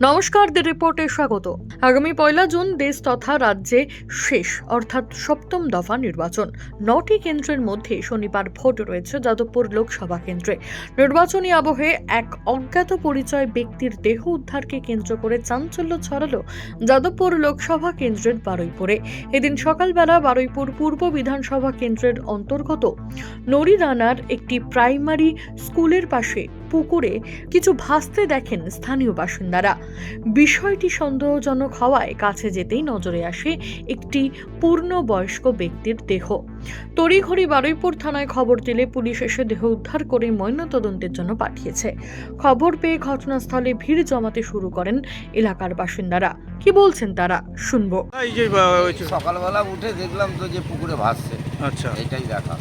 নমস্কার দি রিপোর্টে স্বাগত। আগামী পয়লা জুন দেশ তথা রাজ্যে শেষ, অর্থাৎ সপ্তম দফা নির্বাচন। নটি কেন্দ্রের মধ্যে শনিবার ভোট রয়েছে যাদবপুর লোকসভা কেন্দ্রে। নির্বাচনী আবহে এক অজ্ঞাত পরিচয় ব্যক্তির দেহ উদ্ধারকে কেন্দ্র করে চাঞ্চল্য ছড়ালো যাদবপুর লোকসভা কেন্দ্রের বারুইপুরে। এদিন সকালবেলা বারুইপুর পূর্ব বিধানসভা কেন্দ্রের অন্তর্গত নড়িদানার একটি প্রাইমারি স্কুলের পাশে পুকুরে কিছু ভাসতে দেখেন স্থানীয় বাসিন্দারা। বিষয়টি সন্দেহজনক হওয়ায় কাছে যেতেই নজরে আসে একটি পূর্ণবয়স্ক ব্যক্তির দেহ। তড়িঘড়ি বারুইপুর থানায় খবর দিলে পুলিশ এসে দেহ উদ্ধার করে ময়নাতদন্তের জন্য পাঠিয়েছে। খবর পেয়ে ঘটনাস্থলে ভিড় জমাতে শুরু করেন এলাকার বাসিন্দারা। কি বলছেন তারা? শুনব। সকালবেলা উঠে দেখলাম তো যে পুকুরে ভাসছে। আচ্ছা। এটাই দেখা।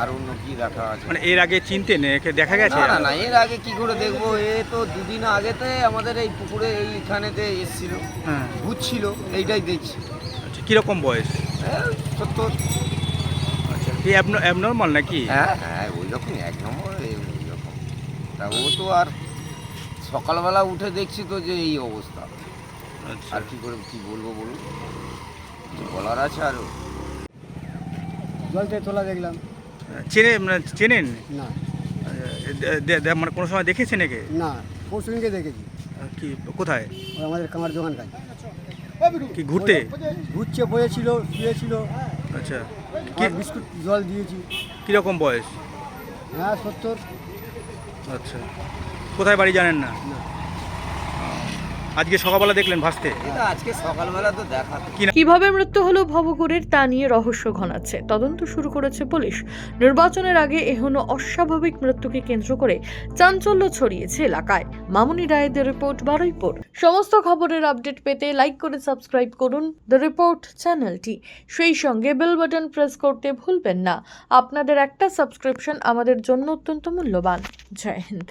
আর অন্য কি দেখা আছে? মানে এর আগে চিনতেন একে দেখা গেছে? না না এর আগে কি করে দেখব? এ তো দুদিন আগেতে আমাদের এই পুকুরে এইখানেতে এসছিল হ্যাঁ। ঘুরছিল এইটাই দেখছি। আচ্ছা কীরকম বয়স? হ্যাঁ সত্তর। আচ্ছা কি অ্যাবনর্মাল নাকি? হ্যাঁ হ্যাঁ ওই রকমই এক নম্বর ওই রকম। তা ও তো আর সকালবেলা উঠে দেখছি তো যে এই অবস্থা। আচ্ছা। আর কি করে কি বলব বলুন? বলার আছে আর? জল থেকে তোলা দেখলাম। চেনে মানে চেনেন? না। মানে কোনো সময় দেখেছেন একে? না পরশুদিনকে দেখেছি। কি কোথায়? আমাদের কামার দোকান কাছে কি ঘুরতে? ঘুরছে বয়েছিল শুয়েছিল। আচ্ছা। আর বিস্কুট জল দিয়েছি। কীরকম বয়স? হ্যাঁ সত্তর। আচ্ছা। কোথায় বাড়ি জানেন না। আজকে সকালবেলা দেখলেন ভাসতে? আজকে সকালবেলা তো দেখা কীভাবে মৃত্যু হলো ভবঘুরের তা নিয়ে রহস্য ঘনাচ্ছে। তদন্ত শুরু করেছে পুলিশ। নির্বাচনের আগে এহনো অস্বাভাবিক মৃত্যুকে কেন্দ্র করে চাঞ্চল্য ছড়িয়েছে এলাকায়। মামুনি রায়েদের রিপোর্ট বারুইপুর। সমস্ত খবরের আপডেট পেতে লাইক করে সাবস্ক্রাইব করুন দ্য রিপোর্ট চ্যানেলটি। সেই সঙ্গে বেল বাটন প্রেস করতে ভুলবেন না। আপনাদের একটা সাবস্ক্রিপশন আমাদের জন্য অত্যন্ত মূল্যবান। জয় হিন্দ।